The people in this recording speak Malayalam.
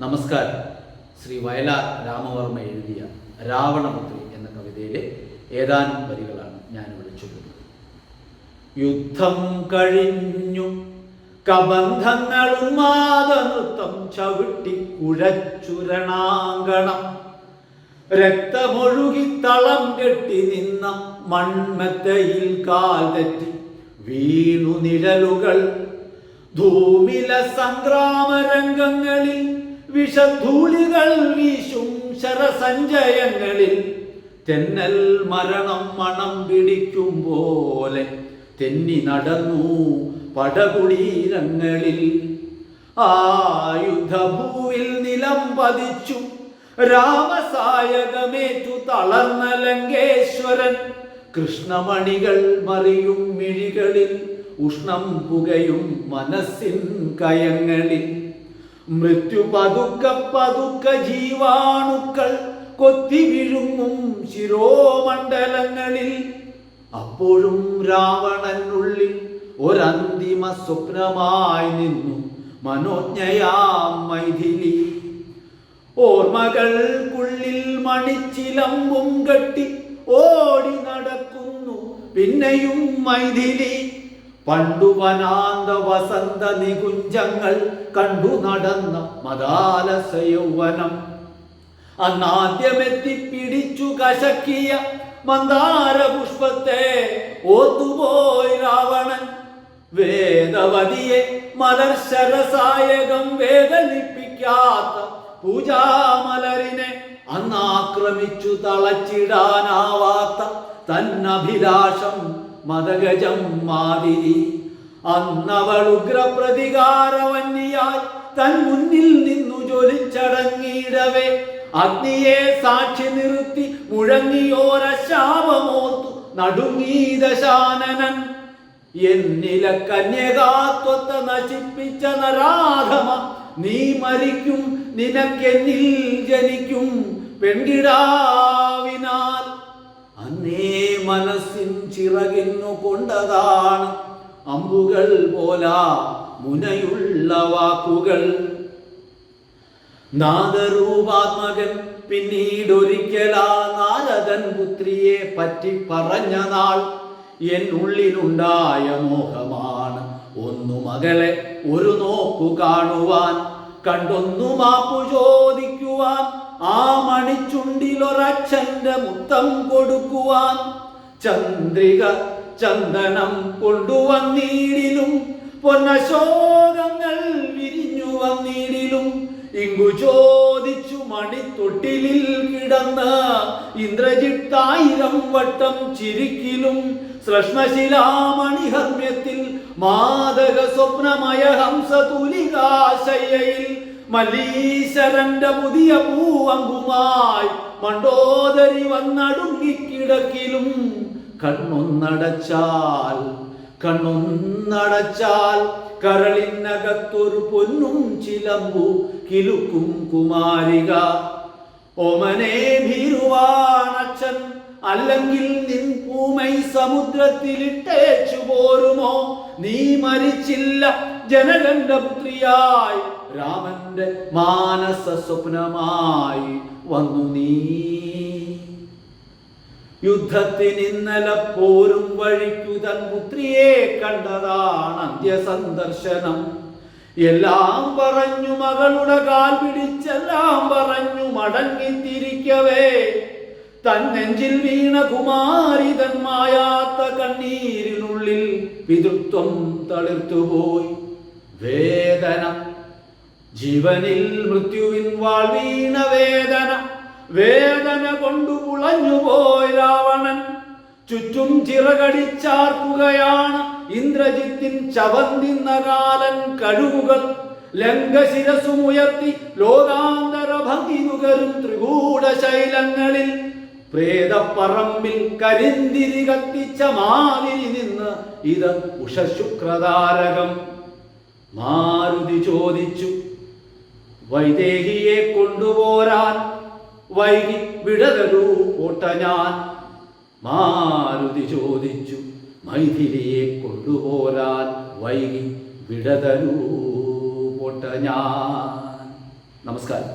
നമസ്കാരം. ശ്രീ വയലാർ രാമവർമ്മ എഴുതിയ രാവണപുത്രി എന്ന കവിതയിലെ ഏതാനും വരികളാണ് ഞാനിവിടെ ചൊല്ലുന്നത്. യുദ്ധം കഴിഞ്ഞു. കബന്ധങ്ങളും മാതൃത്വം ചവിട്ടി കുഴച്ചുരണാങ്കണം. രക്തമൊഴുകി തളം കെട്ടി നിന്ന മൺമെത്തയിൽ കാൽ വീണു നിഴലുകൾ. ധൂമില സംഗ്രാമരംഗങ്ങളിൽ വിഷധൂളികൾ വീശും ശരസഞ്ചയങ്ങളിൽ. തെന്നൽ മരണം മണം പിടിക്കും പോലെ തെന്നി നടന്നു പടകുടീരങ്ങളിൽ. ആയുധഭൂവിൽ നിലം പതിച്ചു രാമസായകമേറ്റു തളർന്ന ലങ്കേശ്വരൻ. കൃഷ്ണമണികൾ മറിയും മിഴികളിൽ ഉഷ്ണം പുകയും മനസ്സിൻ കയങ്ങളിൽ. മൃത്യു പതുക്ക പതുക്ക ജീവാണുക്കൾ കൊത്തി വിഴുങ്ങും ശിരോമണ്ഡലങ്ങളിൽ. അപ്പോഴും രാവണനുള്ളിൽ ഒരന്തിമ സ്വപ്നമായി നിന്നു മനോജ്ഞയാം മൈഥിലി. ഓർമ്മകൾക്കുള്ളിൽ മണിച്ചിലമ്പും കെട്ടി ഓടി നടക്കുന്നു പിന്നെയും മൈഥിലി. പണ്ടു വനാന്ത വസന്ത നികുഞ്ചങ്ങൾ കണ്ടു നടന്ന മദാലസ യൗവനം അന്നാദ്യമെത്തി പിടിച്ചു കശക്കിയ മന്ദാര പുഷ്പത്തെ ഓത്തുപോയി രാവണൻ. വേദവതിയെ മലർശരസായകം വേദനിപ്പിക്കാത്ത പൂജാമലരിനെ അന്നാക്രമിച്ചു തളച്ചിടാനാവാത്ത തന്നഭിലാഷം മതഗജം മാതിരി അന്നവൾ ഉഗ്രപ്രതികാരവന്യായി തൻ മുന്നിൽ നിന്നു ജ്വലിച്ചടങ്ങിയിടവേ. അഗ്നിയെ സാക്ഷി നിർത്തി മുഴങ്ങിയോര ശാപമോർത്തു നടുങ്ങീതശാനനൻ. എന്നില കന്യകാത്വത്തെ നശിപ്പിച്ച നരാധമ നീ മരിക്കും നിനക്കെന്നിൽ ജനിക്കും പെൺകിടാവിനാൽ. അന്നേ മനസ്സിൻ ചിറകിന്നു കൊണ്ടതാണ് അമ്പുകൾ പോലാ മുനയുള്ള വാക്കുകൾ. നാദരൂപാത്മകൻ പിന്നീടൊരിക്കലാ നാരദൻ പുത്രിയെ പറ്റി പറഞ്ഞ നാൾ എന്നുള്ളിലുണ്ടായ മോഹമാണ്. ഒന്നു മകളെ ഒരു നോക്കു കാണുവാൻ കണ്ടൊന്നു മാപ്പു ചോദിക്കുവാൻ ആ മണിച്ചുണ്ടിലൊരച്ഛന്റെ മുത്തം കൊടുക്കുവാൻ. ചന്ദ്രിക ചന്ദനം കൊണ്ടുവന്നീടിലും പൊന്നശോകങ്ങൾ വിരിഞ്ഞു വന്നീടിലും ഇങ്ങു ചോദിച്ചു മണിത്തൊട്ടിലിൽ കിടന്ന ഇന്ദ്രജിത്തായിരം വട്ടം ചിരിക്കിലും ശ്ലഷ്മശിലാമണിഹർമ്മ്യത്തിൽ മാതക സ്വപ്നമയ ഹംസതുലികാശയയിൽ മലീശ്വരന്റെ പുതിയ പൂവമ്പുമായി മണ്ടോദരി വന്നടുങ്ങിക്കിടക്കിലും കണ്ണൊന്നടച്ചാൽ കണ്ണൊന്നടച്ചാൽ കരളിനകത്തൊരു പൊന്നും ചിലമ്പു കിലുക്കും കുമാരിക. ഓമനെ ഭീരുവാണച്ഛൻ അല്ലെങ്കിൽ നിൻ പൂമൈ സമുദ്രത്തിലിട്ടേച്ചു പോരുമോ? നീ മരിച്ചില്ല ജനകന്റെ പുത്രിയായി രാമന്റെ മാനസ സ്വപ്നമായി വന്നു നീ. യുദ്ധത്തിന് ഇന്നലെ പോരും വഴിക്കു തൻ പുത്രിയെ കണ്ടതാണ് അന്ത്യസന്ദർശനം. എല്ലാം പറഞ്ഞു മകളുടെ കാൽ പിടിച്ചെല്ലാം പറഞ്ഞു മടങ്ങിത്തിരിക്കവേ. തൻ നെഞ്ചിൽ വീണ കുമാരി മായാത്ത കണ്ണീരിനുള്ളിൽ പിതൃത്വം തളിർത്തുപോയി. വേദന. ജീവനിൽ മൃത്യുവിൻ വാൾ വീണ വേദന. വേദന കൊണ്ടു പുളഞ്ഞുപോയി രാവണൻ. ചുറ്റും ചിറകടിച്ചാർക്കുകയാണ് ഇന്ദ്രജിത്തിൻ ചവന്തിന്ന കാലൻ കഴുകുകൾ. ലങ്കശിരസുമുയർത്തി ലോകാന്തര ഭംഗിനുകരും ത്രികൂട ശൈലങ്ങളിൽ പ്രേതപ്പറമ്പിൽ കരിന്തിരി കത്തിച്ച മാതിരി നിന്ന് ഇത് ഉഷശുക്രതാരകം മാരുതി ചോദിച്ചു വൈദേഹിയെ കൊണ്ടുപോരാൻ വൈകി വിടതരൂ പോട്ട ഞാൻ. മാരുതി ചോദിച്ചു മൈഥിലിയെ കൊണ്ടുപോരാൻ വൈകി വിടതരൂ പോട്ട ഞാൻ. നമസ്കാരം.